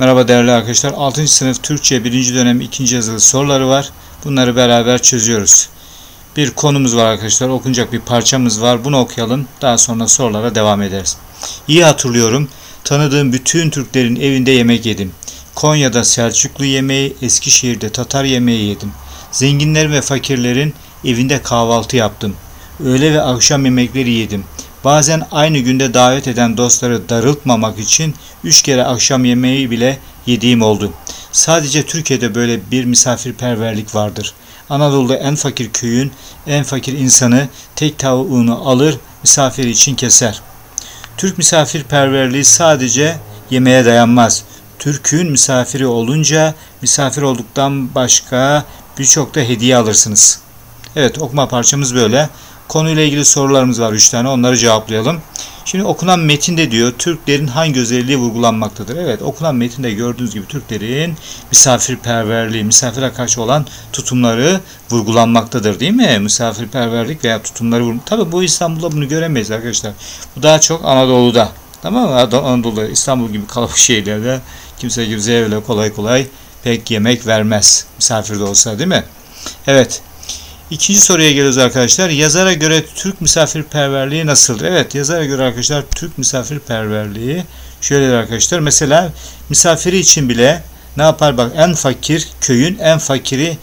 Merhaba değerli arkadaşlar. 6. sınıf Türkçe 1. dönem 2. yazılı soruları var. Bunları beraber çözüyoruz. Bir konumuz var arkadaşlar. Okunacak bir parçamız var. Bunu okuyalım. Daha sonra sorulara devam ederiz. İyi hatırlıyorum. Tanıdığım bütün Türklerin evinde yemek yedim. Konya'da Selçuklu yemeği, Eskişehir'de Tatar yemeği yedim. Zenginlerin ve fakirlerin evinde kahvaltı yaptım. Öğle ve akşam yemekleri yedim. Bazen aynı günde davet eden dostları darıltmamak için üç kere akşam yemeği bile yediğim oldu. Sadece Türkiye'de böyle bir misafirperverlik vardır. Anadolu'da en fakir köyün en fakir insanı tek tavuğunu alır misafir için keser. Türk misafirperverliği sadece yemeğe dayanmaz. Türk'ün misafiri olunca misafir olduktan başka birçok da hediye alırsınız. Evet okuma parçamız böyle. Konuyla ilgili sorularımız var 3 tane onları cevaplayalım. Şimdi okunan metinde diyor Türklerin hangi özelliği vurgulanmaktadır? Evet okunan metinde gördüğünüz gibi Türklerin misafirperverliği, misafire karşı olan tutumları vurgulanmaktadır değil mi? Misafirperverlik veya tutumları vurgulanmaktadır. Tabi bu İstanbul'da bunu göremeyiz arkadaşlar. Bu daha çok Anadolu'da. Tamam mı? Anadolu'da İstanbul gibi kalabalık şehirlerde kimse kimseye öyle kolay kolay pek yemek vermez. Misafir de olsa değil mi? Evet. İkinci soruya geliyoruz arkadaşlar. Yazara göre Türk misafirperverliği nasıldır? Evet yazara göre arkadaşlar Türk misafirperverliği şöyledir arkadaşlar. Mesela misafiri için bile ne yapar bak en fakir köyün en fakiri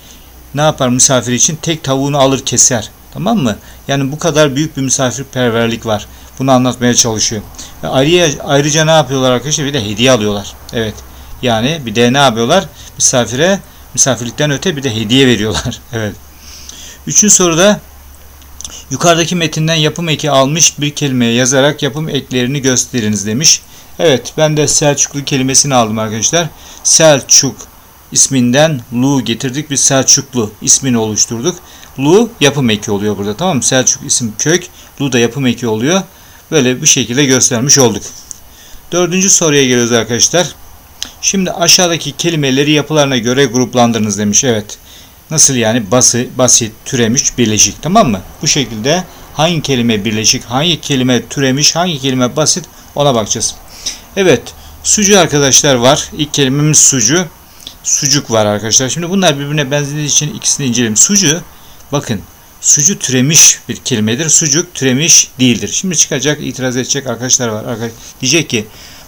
ne yapar misafir için tek tavuğunu alır keser. Tamam mı? Yani bu kadar büyük bir misafirperverlik var. Bunu anlatmaya çalışıyor. Ayrıca, ayrıca ne yapıyorlar arkadaşlar? Bir de hediye alıyorlar. Evet. Yani bir de ne yapıyorlar? Misafire misafirlikten öte bir de hediye veriyorlar. evet. Üçüncü soruda yukarıdaki metinden yapım eki almış bir kelimeye yazarak yapım eklerini gösteriniz demiş. Evet ben de Selçuklu kelimesini aldım arkadaşlar. Selçuk isminden Lu getirdik. bir Selçuklu ismini oluşturduk. Lu yapım eki oluyor burada tamam mı? Selçuk isim kök. Lu da yapım eki oluyor. Böyle bir şekilde göstermiş olduk. Dördüncü soruya geliyoruz arkadaşlar. Şimdi aşağıdaki kelimeleri yapılarına göre gruplandırınız demiş. Evet. Nasıl yani basit, basit, türemiş, birleşik tamam mı? Bu şekilde hangi kelime birleşik, hangi kelime türemiş, hangi kelime basit ona bakacağız. Evet sucu arkadaşlar var. İlk kelimemiz sucu. Sucuk var arkadaşlar. Şimdi bunlar birbirine benzediği için ikisini inceleyelim. Sucu bakın sucu türemiş bir kelimedir. Sucuk türemiş değildir. Şimdi çıkacak itiraz edecek arkadaşlar var. Arkadaş, diyecek ki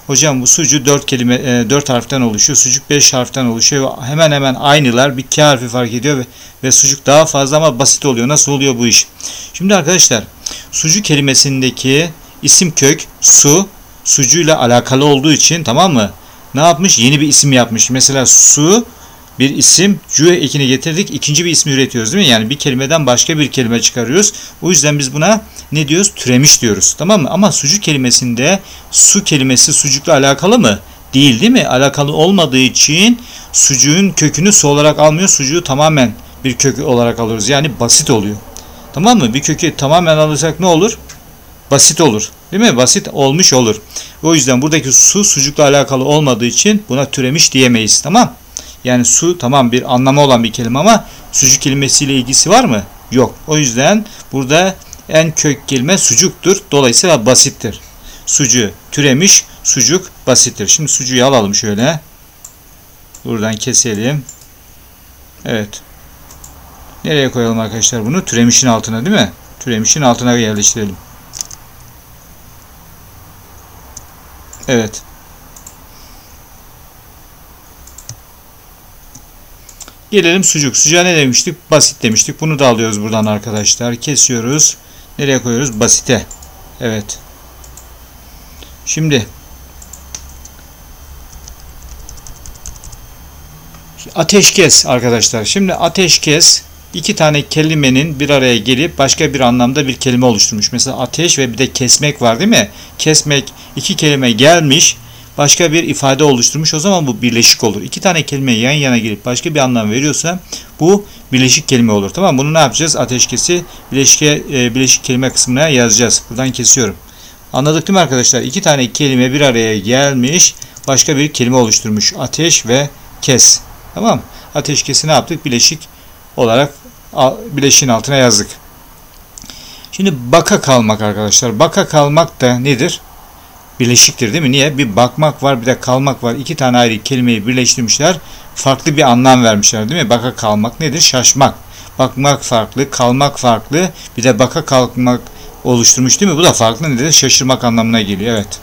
Hocam bu sucu 4 kelime e, 4 harften oluşuyor. Sucuk 5 harften oluşuyor. Hemen hemen aynılar. Bir iki harfi fark ediyor ve, ve sucuk daha fazla ama basit oluyor. Nasıl oluyor bu iş? Şimdi arkadaşlar sucuk kelimesindeki isim kök su sucuyla alakalı olduğu için tamam mı? Ne yapmış? Yeni bir isim yapmış. Mesela su bir isim cü ekini getirdik. ikinci bir ismi üretiyoruz değil mi? Yani bir kelimeden başka bir kelime çıkarıyoruz. O yüzden biz buna ne diyoruz? Türemiş diyoruz. Tamam mı? Ama sucuk kelimesinde su kelimesi sucukla alakalı mı? Değil değil mi? Alakalı olmadığı için sucuğun kökünü su olarak almıyor. Sucuğu tamamen bir kök olarak alıyoruz. Yani basit oluyor. Tamam mı? Bir kökü tamamen alırsak ne olur? Basit olur. Değil mi? Basit olmuş olur. O yüzden buradaki su sucukla alakalı olmadığı için buna türemiş diyemeyiz. Tamam yani su tamam bir anlamı olan bir kelime ama sucuk kelimesiyle ilgisi var mı? Yok. O yüzden burada en kök kelime sucuktur. Dolayısıyla basittir. Sucu türemiş, sucuk basittir. Şimdi sucuğu alalım şöyle. Buradan keselim. Evet. Nereye koyalım arkadaşlar bunu? Türemişin altına değil mi? Türemişin altına yerleştirelim. Evet. Gelelim sucuk. Sucuğa ne demiştik? Basit demiştik. Bunu da alıyoruz buradan arkadaşlar. Kesiyoruz. Nereye koyuyoruz? Basite. Evet. Şimdi ateşkes arkadaşlar. Şimdi ateşkes iki tane kelimenin bir araya gelip başka bir anlamda bir kelime oluşturmuş. Mesela ateş ve bir de kesmek var değil mi? Kesmek iki kelime gelmiş başka bir ifade oluşturmuş. O zaman bu birleşik olur. İki tane kelime yan yana gelip başka bir anlam veriyorsa bu birleşik kelime olur. Tamam Bunu ne yapacağız? Ateşkesi bileşik, e, bileşik kelime kısmına yazacağız. Buradan kesiyorum. Anladık değil mi arkadaşlar? İki tane kelime bir araya gelmiş. Başka bir kelime oluşturmuş. Ateş ve kes. Tamam Ateşkesi ne yaptık? Bileşik olarak bileşiğin altına yazdık. Şimdi baka kalmak arkadaşlar. Baka kalmak da nedir? Birleşiktir değil mi? Niye? Bir bakmak var bir de kalmak var. İki tane ayrı kelimeyi birleştirmişler. Farklı bir anlam vermişler değil mi? Baka kalmak nedir? Şaşmak. Bakmak farklı, kalmak farklı. Bir de baka kalkmak oluşturmuş değil mi? Bu da farklı nedir? Şaşırmak anlamına geliyor. Evet.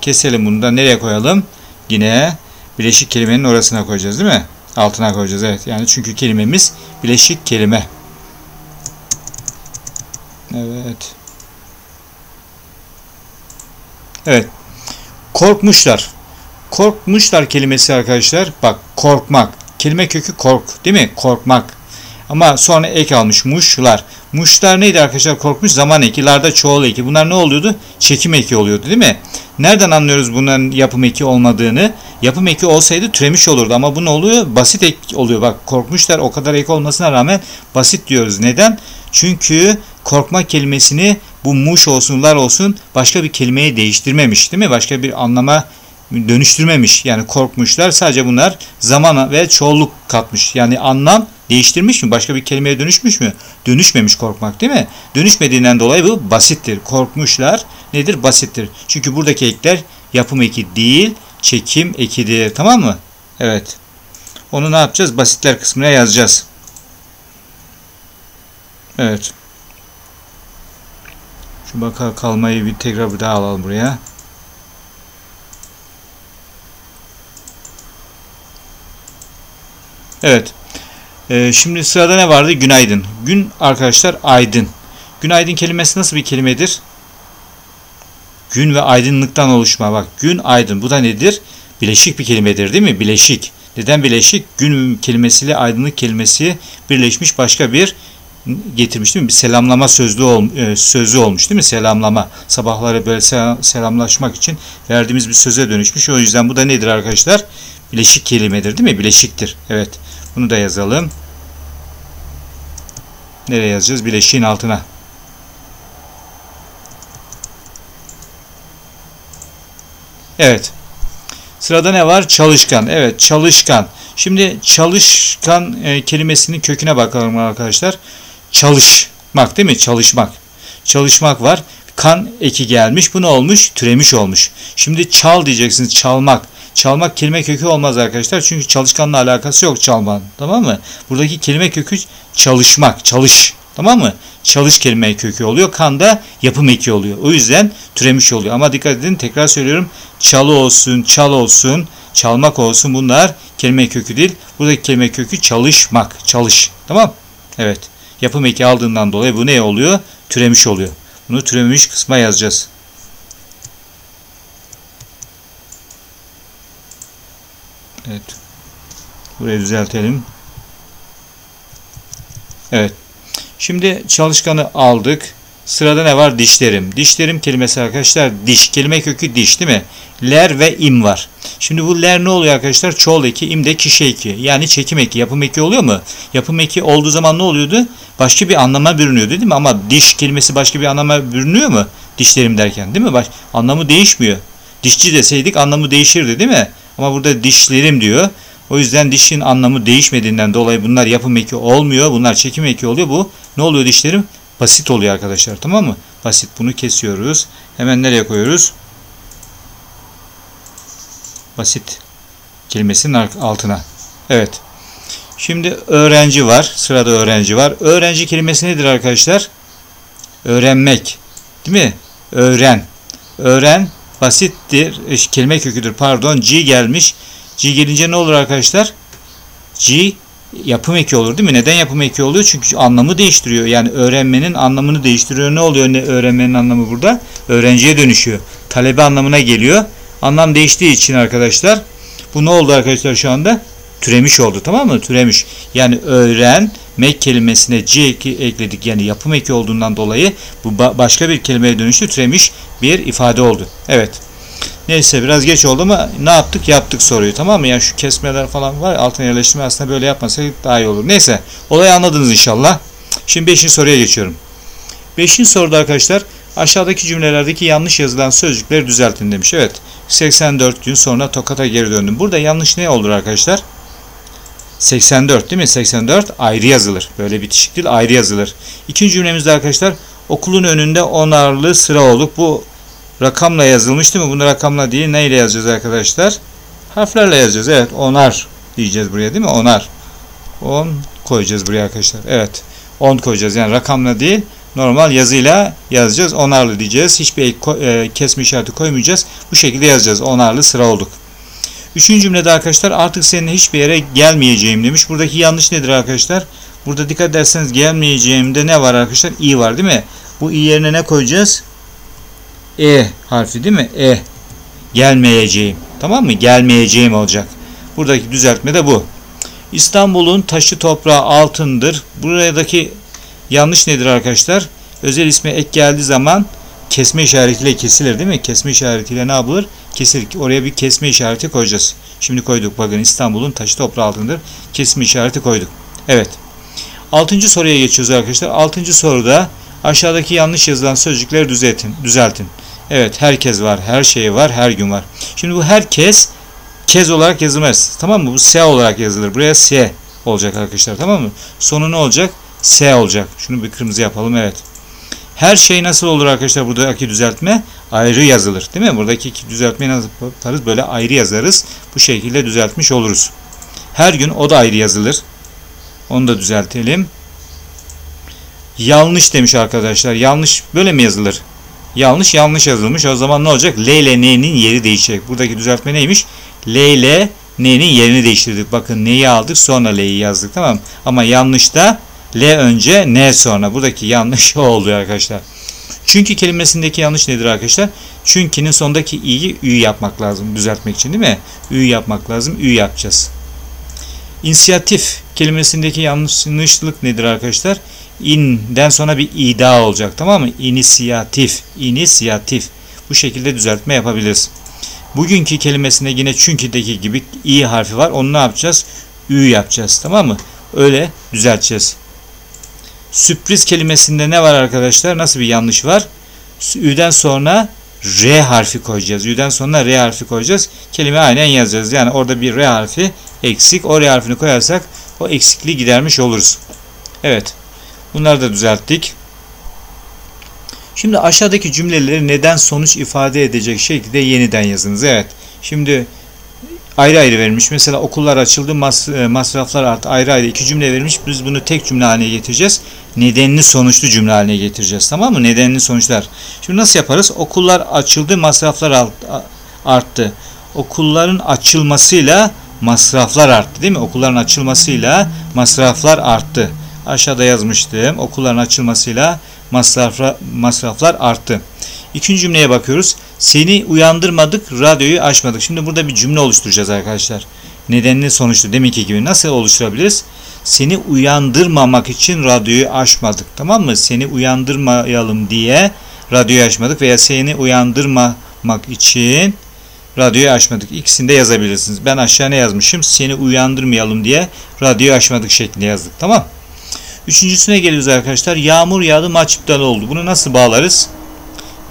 Keselim bunu da nereye koyalım? Yine bileşik kelimenin orasına koyacağız değil mi? Altına koyacağız evet. Yani çünkü kelimemiz bileşik kelime. Evet. Evet. Korkmuşlar. Korkmuşlar kelimesi arkadaşlar. Bak korkmak. Kelime kökü kork değil mi? Korkmak. Ama sonra ek almış muşlar. Muşlar neydi arkadaşlar? Korkmuş zaman eki. Larda çoğul eki. Bunlar ne oluyordu? Çekim eki oluyordu değil mi? Nereden anlıyoruz bunların yapım eki olmadığını? Yapım eki olsaydı türemiş olurdu ama bu ne oluyor? Basit ek oluyor. Bak korkmuşlar o kadar ek olmasına rağmen basit diyoruz. Neden? Çünkü korkma kelimesini bu muş olsunlar olsun başka bir kelimeye değiştirmemiş değil mi? Başka bir anlama dönüştürmemiş. Yani korkmuşlar sadece bunlar zamana ve çoğulluk katmış. Yani anlam değiştirmiş mi? Başka bir kelimeye dönüşmüş mü? Dönüşmemiş korkmak değil mi? Dönüşmediğinden dolayı bu basittir. Korkmuşlar nedir? Basittir. Çünkü buradaki ekler yapım eki değil, çekim ekidir. Tamam mı? Evet. Onu ne yapacağız? Basitler kısmına yazacağız. Evet. Şu baka kalmayı bir tekrar bir daha alalım buraya. Evet. Ee, şimdi sırada ne vardı? Günaydın. Gün arkadaşlar aydın. Günaydın kelimesi nasıl bir kelimedir? Gün ve aydınlıktan oluşma. Bak gün aydın. Bu da nedir? Bileşik bir kelimedir değil mi? Bileşik. Neden bileşik? Gün kelimesiyle aydınlık kelimesi birleşmiş başka bir getirmiş değil mi? Bir selamlama sözlü, ol, e, sözlü olmuş değil mi? Selamlama. Sabahları böyle selamlaşmak için verdiğimiz bir söze dönüşmüş. O yüzden bu da nedir arkadaşlar? Bileşik kelimedir değil mi? Bileşiktir. Evet. Bunu da yazalım. Nereye yazacağız? Bileşiğin altına. Evet. Sırada ne var? Çalışkan. Evet, çalışkan. Şimdi çalışkan e, kelimesinin köküne bakalım arkadaşlar. Çalışmak değil mi? Çalışmak. Çalışmak var. Kan eki gelmiş. Bu ne olmuş? Türemiş olmuş. Şimdi çal diyeceksiniz. Çalmak. Çalmak kelime kökü olmaz arkadaşlar. Çünkü çalışkanla alakası yok çalman. Tamam mı? Buradaki kelime kökü çalışmak. Çalış. Tamam mı? Çalış kelime kökü oluyor. Kan da yapım eki oluyor. O yüzden türemiş oluyor. Ama dikkat edin tekrar söylüyorum. Çalı olsun, çal olsun, çalmak olsun bunlar kelime kökü değil. Buradaki kelime kökü çalışmak. Çalış. Tamam? Evet. Yapım eki aldığından dolayı bu ne oluyor? Türemiş oluyor. Bunu türemiş kısma yazacağız. Evet. Burayı düzeltelim. Evet. Şimdi çalışkanı aldık. Sırada ne var? Dişlerim. Dişlerim kelimesi arkadaşlar diş. Kelime kökü diş değil mi? Ler ve im var. Şimdi bu ler ne oluyor arkadaşlar? Çoğul eki, im de kişi eki. Yani çekim eki, yapım eki oluyor mu? Yapım eki olduğu zaman ne oluyordu? Başka bir anlama bürünüyordu değil mi? Ama diş kelimesi başka bir anlama bürünüyor mu? Dişlerim derken değil mi? Baş, anlamı değişmiyor. Dişçi deseydik anlamı değişirdi değil mi? Ama burada dişlerim diyor. O yüzden dişin anlamı değişmediğinden dolayı bunlar yapım eki olmuyor. Bunlar çekim eki oluyor. Bu ne oluyor dişlerim? Basit oluyor arkadaşlar. Tamam mı? Basit. Bunu kesiyoruz. Hemen nereye koyuyoruz? Basit kelimesinin altına. Evet. Şimdi öğrenci var. Sırada öğrenci var. Öğrenci kelimesi nedir arkadaşlar? Öğrenmek. Değil mi? Öğren. Öğren basittir. E, kelime köküdür. Pardon. G gelmiş. G gelince ne olur arkadaşlar? G yapım eki olur değil mi? Neden yapım eki oluyor? Çünkü anlamı değiştiriyor. Yani öğrenmenin anlamını değiştiriyor. Ne oluyor ne öğrenmenin anlamı burada? Öğrenciye dönüşüyor. Talebe anlamına geliyor. Anlam değiştiği için arkadaşlar bu ne oldu arkadaşlar şu anda? Türemiş oldu tamam mı? Türemiş. Yani öğrenmek kelimesine C eki ekledik. Yani yapım eki olduğundan dolayı bu başka bir kelimeye dönüştü. Türemiş bir ifade oldu. Evet. Neyse biraz geç oldu ama ne yaptık? Yaptık soruyu tamam mı? Yani şu kesmeler falan var. Altına yerleştirme aslında böyle yapmasaydık daha iyi olur. Neyse. Olayı anladınız inşallah. Şimdi 5. soruya geçiyorum. 5. soruda arkadaşlar aşağıdaki cümlelerdeki yanlış yazılan sözcükleri düzeltin demiş. Evet. 84 gün sonra Tokat'a geri döndüm. Burada yanlış ne olur arkadaşlar? 84 değil mi? 84 ayrı yazılır. Böyle bitişik değil ayrı yazılır. İkinci cümlemizde arkadaşlar okulun önünde onarlı sıra olduk. Bu rakamla yazılmış değil mi? Bunu rakamla değil neyle yazacağız arkadaşlar? Harflerle yazacağız. Evet onar diyeceğiz buraya değil mi? Onar. 10 koyacağız buraya arkadaşlar. Evet. 10 koyacağız. Yani rakamla değil normal yazıyla yazacağız. Onarlı diyeceğiz. Hiçbir e, kesme işareti koymayacağız. Bu şekilde yazacağız. Onarlı sıra olduk. Üçüncü cümlede arkadaşlar artık seninle hiçbir yere gelmeyeceğim demiş. Buradaki yanlış nedir arkadaşlar? Burada dikkat ederseniz gelmeyeceğimde ne var arkadaşlar? i var değil mi? Bu i yerine ne koyacağız? E harfi değil mi? E. Gelmeyeceğim. Tamam mı? Gelmeyeceğim olacak. Buradaki düzeltme de bu. İstanbul'un taşı toprağı altındır. Buradaki yanlış nedir arkadaşlar? Özel isme ek geldiği zaman kesme işaretiyle kesilir değil mi? Kesme işaretiyle ne yapılır? Kesilir. Oraya bir kesme işareti koyacağız. Şimdi koyduk. Bakın İstanbul'un taşı toprağı altındır. Kesme işareti koyduk. Evet. Altıncı soruya geçiyoruz arkadaşlar. Altıncı soruda aşağıdaki yanlış yazılan sözcükleri düzeltin. düzeltin. Evet herkes var, her şey var, her gün var. Şimdi bu herkes kez olarak yazılmaz. Tamam mı? Bu S olarak yazılır. Buraya S olacak arkadaşlar. Tamam mı? Sonu ne olacak? S olacak. Şunu bir kırmızı yapalım. Evet. Her şey nasıl olur arkadaşlar buradaki düzeltme? Ayrı yazılır. Değil mi? Buradaki düzeltmeyi nasıl yaparız? Böyle ayrı yazarız. Bu şekilde düzeltmiş oluruz. Her gün o da ayrı yazılır. Onu da düzeltelim. Yanlış demiş arkadaşlar. Yanlış böyle mi yazılır? Yanlış yanlış yazılmış. O zaman ne olacak? L ile N'nin yeri değişecek. Buradaki düzeltme neymiş? L ile N'nin yerini değiştirdik. Bakın N'yi aldık sonra L'yi yazdık tamam Ama yanlışta L önce N sonra. Buradaki yanlış o oluyor arkadaşlar. Çünkü kelimesindeki yanlış nedir arkadaşlar? Çünkü'nün sondaki i'yi ü yapmak lazım düzeltmek için değil mi? Ü yapmak lazım. Ü yapacağız. İnisiyatif kelimesindeki yanlışlık nedir arkadaşlar? İn'den sonra bir ida olacak tamam mı? İnisiyatif. İnisiyatif. Bu şekilde düzeltme yapabiliriz. Bugünkü kelimesinde yine çünkü'deki gibi i harfi var. Onu ne yapacağız? Ü yapacağız tamam mı? Öyle düzelteceğiz. Sürpriz kelimesinde ne var arkadaşlar? Nasıl bir yanlış var? Ü'den sonra R harfi koyacağız. Ü'den sonra R harfi koyacağız. Kelime aynen yazacağız. Yani orada bir R harfi eksik. O R harfini koyarsak o eksikliği gidermiş oluruz. Evet. Bunları da düzelttik. Şimdi aşağıdaki cümleleri neden sonuç ifade edecek şekilde yeniden yazınız. Evet. Şimdi ayrı ayrı verilmiş. Mesela okullar açıldı, e, masraflar arttı. Ayrı ayrı iki cümle verilmiş. Biz bunu tek cümle haline getireceğiz. Nedenli sonuçlu cümle haline getireceğiz. Tamam mı? Nedenli sonuçlar. Şimdi nasıl yaparız? Okullar açıldı, masraflar arttı. Okulların açılmasıyla masraflar arttı değil mi? Okulların açılmasıyla masraflar arttı. Aşağıda yazmıştım. Okulların açılmasıyla masraflar, masraflar arttı. İkinci cümleye bakıyoruz. Seni uyandırmadık, radyoyu açmadık. Şimdi burada bir cümle oluşturacağız arkadaşlar. Nedenli sonuçlu deminki gibi nasıl oluşturabiliriz? Seni uyandırmamak için radyoyu açmadık. Tamam mı? Seni uyandırmayalım diye radyoyu açmadık veya seni uyandırmamak için radyoyu açmadık. İkisini de yazabilirsiniz. Ben aşağı ne yazmışım? Seni uyandırmayalım diye radyoyu açmadık şeklinde yazdık. Tamam Üçüncüsüne geliyoruz arkadaşlar. Yağmur yağdı maç iptal oldu. Bunu nasıl bağlarız?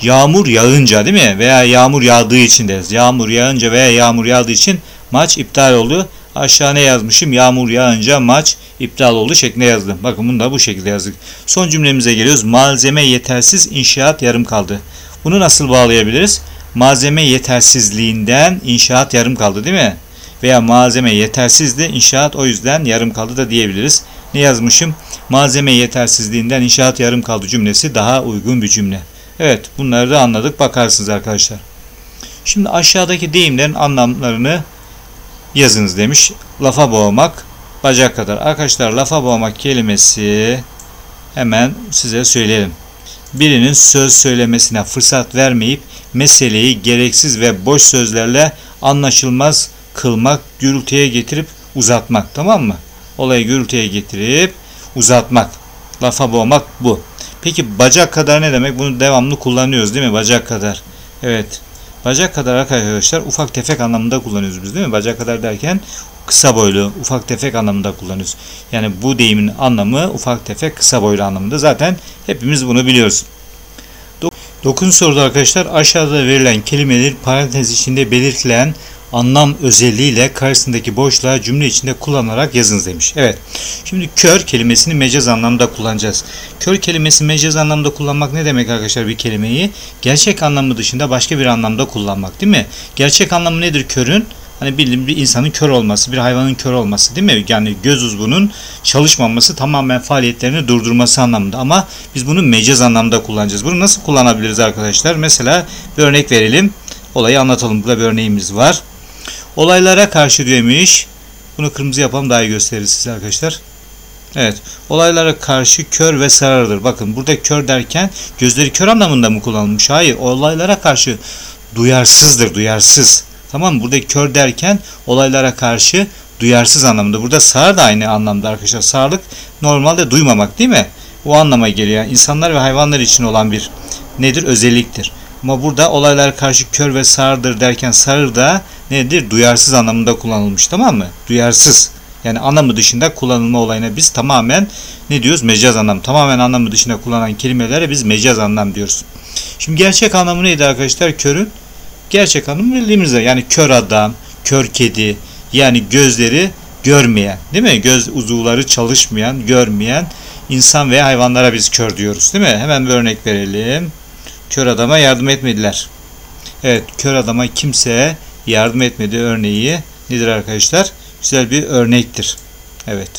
Yağmur yağınca değil mi? Veya yağmur yağdığı için deriz. Yağmur yağınca veya yağmur yağdığı için maç iptal oldu. Aşağı ne yazmışım? Yağmur yağınca maç iptal oldu şeklinde yazdım. Bakın bunu da bu şekilde yazdık. Son cümlemize geliyoruz. Malzeme yetersiz, inşaat yarım kaldı. Bunu nasıl bağlayabiliriz? Malzeme yetersizliğinden inşaat yarım kaldı değil mi? Veya malzeme yetersizdi, inşaat o yüzden yarım kaldı da diyebiliriz. Ne yazmışım? Malzeme yetersizliğinden inşaat yarım kaldı cümlesi daha uygun bir cümle. Evet bunları da anladık bakarsınız arkadaşlar. Şimdi aşağıdaki deyimlerin anlamlarını yazınız demiş. Lafa boğmak, bacak kadar. Arkadaşlar lafa boğmak kelimesi hemen size söyleyelim. Birinin söz söylemesine fırsat vermeyip meseleyi gereksiz ve boş sözlerle anlaşılmaz kılmak, gürültüye getirip uzatmak tamam mı? Olayı gürültüye getirip uzatmak. Lafa boğmak bu. Peki bacak kadar ne demek? Bunu devamlı kullanıyoruz değil mi? Bacak kadar. Evet. Bacak kadar arkadaşlar ufak tefek anlamında kullanıyoruz biz değil mi? Bacak kadar derken kısa boylu, ufak tefek anlamında kullanıyoruz. Yani bu deyimin anlamı ufak tefek kısa boylu anlamında. Zaten hepimiz bunu biliyoruz. Dokun soruda arkadaşlar aşağıda verilen kelimeler parantez içinde belirtilen anlam özelliğiyle karşısındaki boşluğa cümle içinde kullanarak yazınız demiş. Evet. Şimdi kör kelimesini mecaz anlamda kullanacağız. Kör kelimesi mecaz anlamda kullanmak ne demek arkadaşlar bir kelimeyi? Gerçek anlamı dışında başka bir anlamda kullanmak değil mi? Gerçek anlamı nedir körün? Hani bildiğim bir insanın kör olması, bir hayvanın kör olması değil mi? Yani göz uzvunun çalışmaması, tamamen faaliyetlerini durdurması anlamında. Ama biz bunu mecaz anlamda kullanacağız. Bunu nasıl kullanabiliriz arkadaşlar? Mesela bir örnek verelim. Olayı anlatalım. Burada bir örneğimiz var. Olaylara karşı demiş. Bunu kırmızı yapalım daha iyi gösterir size arkadaşlar. Evet. Olaylara karşı kör ve sarardır. Bakın burada kör derken gözleri kör anlamında mı kullanılmış? Hayır. Olaylara karşı duyarsızdır. Duyarsız. Tamam mı? Buradaki kör derken olaylara karşı duyarsız anlamında. Burada sağır da aynı anlamda arkadaşlar. Sağırlık normalde duymamak değil mi? O anlama geliyor. Yani insanlar ve hayvanlar için olan bir nedir? Özelliktir. Ama burada olaylara karşı kör ve sağırdır derken sağır da nedir? Duyarsız anlamında kullanılmış tamam mı? Duyarsız. Yani anlamı dışında kullanılma olayına biz tamamen ne diyoruz? Mecaz anlam. Tamamen anlamı dışında kullanılan kelimelere biz mecaz anlam diyoruz. Şimdi gerçek anlamı neydi arkadaşlar? Körün gerçek anlamı bildiğimizde yani kör adam, kör kedi yani gözleri görmeyen değil mi? Göz uzuvları çalışmayan, görmeyen insan veya hayvanlara biz kör diyoruz değil mi? Hemen bir örnek verelim. Kör adama yardım etmediler. Evet kör adama kimse yardım etmedi örneği nedir arkadaşlar? Güzel bir örnektir. Evet.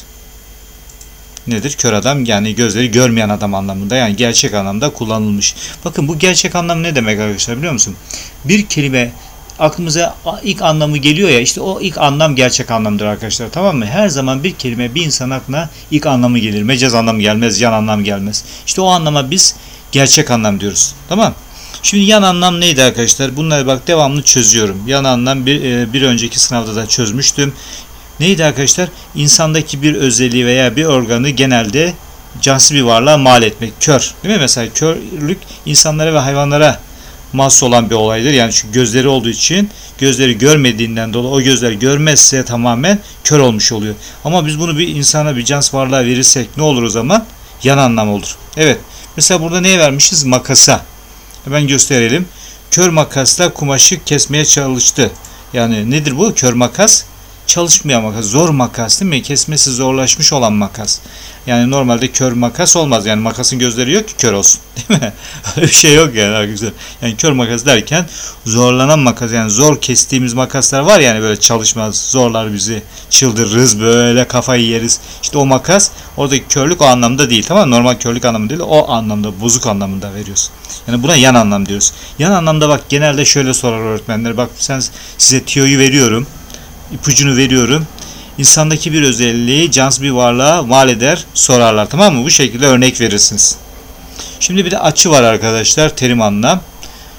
Nedir? Kör adam yani gözleri görmeyen adam anlamında yani gerçek anlamda kullanılmış. Bakın bu gerçek anlam ne demek arkadaşlar biliyor musun? Bir kelime aklımıza ilk anlamı geliyor ya işte o ilk anlam gerçek anlamdır arkadaşlar tamam mı? Her zaman bir kelime bir insan aklına ilk anlamı gelir. Mecaz anlam gelmez, yan anlam gelmez. İşte o anlama biz gerçek anlam diyoruz. Tamam Şimdi yan anlam neydi arkadaşlar? Bunları bak devamlı çözüyorum. Yan anlam bir, e, bir önceki sınavda da çözmüştüm. Neydi arkadaşlar? İnsandaki bir özelliği veya bir organı genelde cansız bir varlığa mal etmek. Kör. Değil mi? Mesela körlük insanlara ve hayvanlara mahsus olan bir olaydır. Yani şu gözleri olduğu için gözleri görmediğinden dolayı o gözler görmezse tamamen kör olmuş oluyor. Ama biz bunu bir insana bir cans varlığa verirsek ne olur o zaman? Yan anlam olur. Evet. Mesela burada neye vermişiz? Makasa. Hemen gösterelim. Kör makasla kumaşı kesmeye çalıştı. Yani nedir bu? Kör makas çalışmayan makas. Zor makas değil mi? Kesmesi zorlaşmış olan makas. Yani normalde kör makas olmaz. Yani makasın gözleri yok ki kör olsun. Değil mi? Öyle bir şey yok yani arkadaşlar. Yani kör makas derken zorlanan makas. Yani zor kestiğimiz makaslar var yani böyle çalışmaz. Zorlar bizi. Çıldırırız böyle kafayı yeriz. İşte o makas oradaki körlük o anlamda değil. Tamam? Normal körlük anlamı değil. O anlamda bozuk anlamında veriyorsun. Yani buna yan anlam diyoruz. Yan anlamda bak genelde şöyle sorar öğretmenler. Bak sen size tiyoyu veriyorum ipucunu veriyorum. İnsandaki bir özelliği cansız bir varlığa mal eder sorarlar tamam mı? Bu şekilde örnek verirsiniz. Şimdi bir de açı var arkadaşlar terim anlam.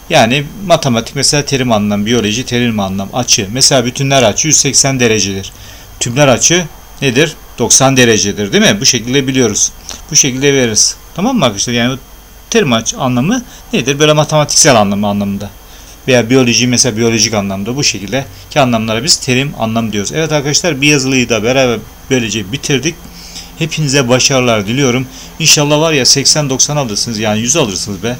Yani matematik mesela terim anlam, biyoloji terim anlam, açı. Mesela bütünler açı 180 derecedir. Tümler açı nedir? 90 derecedir değil mi? Bu şekilde biliyoruz. Bu şekilde veririz. Tamam mı arkadaşlar? Yani terim açı anlamı nedir? Böyle matematiksel anlamı anlamında veya biyoloji mesela biyolojik anlamda bu şekilde ki anlamlara biz terim anlam diyoruz. Evet arkadaşlar bir yazılıyı da beraber böylece bitirdik. Hepinize başarılar diliyorum. İnşallah var ya 80-90 alırsınız yani 100 alırsınız be.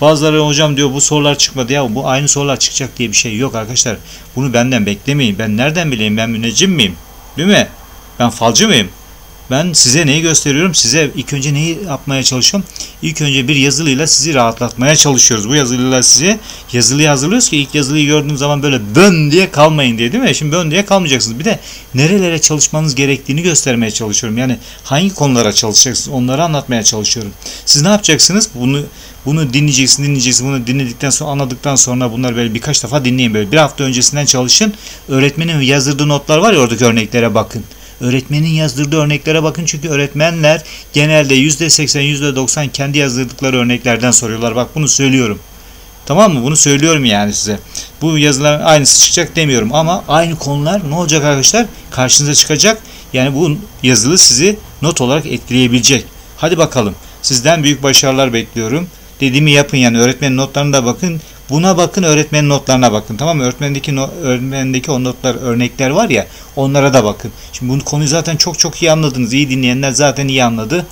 Bazıları hocam diyor bu sorular çıkmadı ya bu aynı sorular çıkacak diye bir şey yok arkadaşlar. Bunu benden beklemeyin. Ben nereden bileyim ben müneccim miyim? Değil mi? Ben falcı mıyım? Ben size neyi gösteriyorum? Size ilk önce neyi yapmaya çalışıyorum? İlk önce bir yazılıyla sizi rahatlatmaya çalışıyoruz. Bu yazılıyla sizi yazılıyı hazırlıyoruz ki ilk yazılıyı gördüğünüz zaman böyle bön diye kalmayın diye değil mi? Şimdi bön diye kalmayacaksınız. Bir de nerelere çalışmanız gerektiğini göstermeye çalışıyorum. Yani hangi konulara çalışacaksınız onları anlatmaya çalışıyorum. Siz ne yapacaksınız? Bunu bunu dinleyeceksin, dinleyeceksin. Bunu dinledikten sonra, anladıktan sonra bunları böyle birkaç defa dinleyin böyle. Bir hafta öncesinden çalışın. Öğretmenin yazdırdığı notlar var ya oradaki örneklere bakın. Öğretmenin yazdırdığı örneklere bakın çünkü öğretmenler genelde %80 %90 kendi yazdırdıkları örneklerden soruyorlar. Bak bunu söylüyorum. Tamam mı? Bunu söylüyorum yani size. Bu yazılar aynısı çıkacak demiyorum ama aynı konular ne olacak arkadaşlar? Karşınıza çıkacak. Yani bu yazılı sizi not olarak etkileyebilecek. Hadi bakalım. Sizden büyük başarılar bekliyorum. Dediğimi yapın yani öğretmenin notlarına bakın. Buna bakın öğretmenin notlarına bakın tamam mı? Öğretmendeki, no, öğretmendeki o notlar örnekler var ya onlara da bakın. Şimdi bunu konuyu zaten çok çok iyi anladınız. İyi dinleyenler zaten iyi anladı.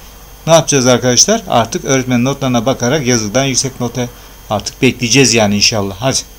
Ne yapacağız arkadaşlar? Artık öğretmenin notlarına bakarak yazıdan yüksek nota artık bekleyeceğiz yani inşallah. Hadi.